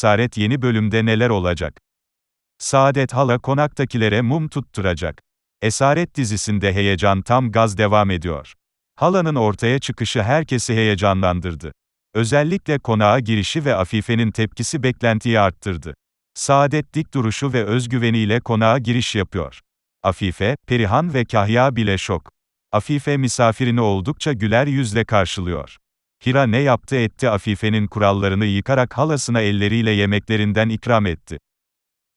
Esaret yeni bölümde neler olacak? Saadet hala konaktakilere mum tutturacak. Esaret dizisinde heyecan tam gaz devam ediyor. Hala'nın ortaya çıkışı herkesi heyecanlandırdı. Özellikle konağa girişi ve Afife'nin tepkisi beklentiyi arttırdı. Saadet dik duruşu ve özgüveniyle konağa giriş yapıyor. Afife, Perihan ve Kahya bile şok. Afife misafirini oldukça güler yüzle karşılıyor. Hira ne yaptı etti Afife'nin kurallarını yıkarak halasına elleriyle yemeklerinden ikram etti.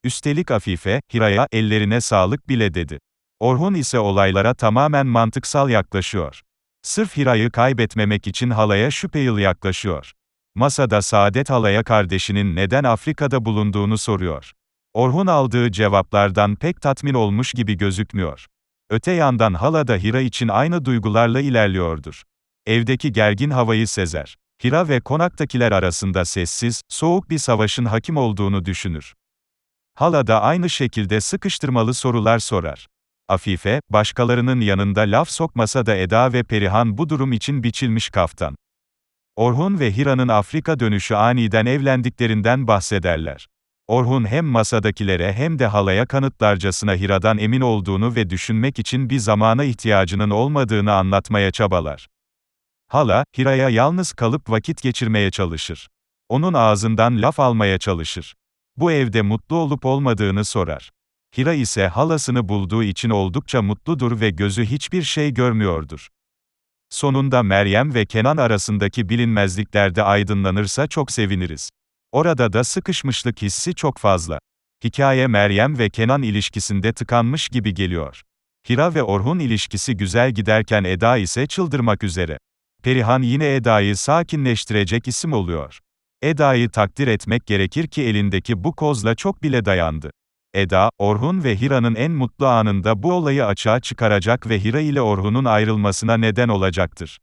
Üstelik Afife, Hira'ya, ellerine sağlık bile dedi. Orhun ise olaylara tamamen mantıksal yaklaşıyor. Sırf Hira'yı kaybetmemek için halaya şüpheli yaklaşıyor. Masada Saadet halaya kardeşinin neden Afrika'da bulunduğunu soruyor. Orhun aldığı cevaplardan pek tatmin olmuş gibi gözükmüyor. Öte yandan hala da Hira için aynı duygularla ilerliyordur. Evdeki gergin havayı sezer. Hira ve konaktakiler arasında sessiz, soğuk bir savaşın hakim olduğunu düşünür. Hala da aynı şekilde sıkıştırmalı sorular sorar. Afife, başkalarının yanında laf sokmasa da Eda ve Perihan bu durum için biçilmiş kaftan. Orhun ve Hira'nın Afrika dönüşü aniden evlendiklerinden bahsederler. Orhun hem masadakilere hem de halaya kanıtlarcasına Hira'dan emin olduğunu ve düşünmek için bir zamana ihtiyacının olmadığını anlatmaya çabalar. Hala, Hira'ya yalnız kalıp vakit geçirmeye çalışır. Onun ağzından laf almaya çalışır. Bu evde mutlu olup olmadığını sorar. Hira ise halasını bulduğu için oldukça mutludur ve gözü hiçbir şey görmüyordur. Sonunda Meryem ve Kenan arasındaki bilinmezliklerde aydınlanırsa çok seviniriz. Orada da sıkışmışlık hissi çok fazla. Hikaye Meryem ve Kenan ilişkisinde tıkanmış gibi geliyor. Hira ve Orhun ilişkisi güzel giderken Eda ise çıldırmak üzere. Perihan yine Eda'yı sakinleştirecek isim oluyor. Eda'yı takdir etmek gerekir ki elindeki bu kozla çok bile dayandı. Eda, Orhun ve Hira'nın en mutlu anında bu olayı açığa çıkaracak ve Hira ile Orhun'un ayrılmasına neden olacaktır.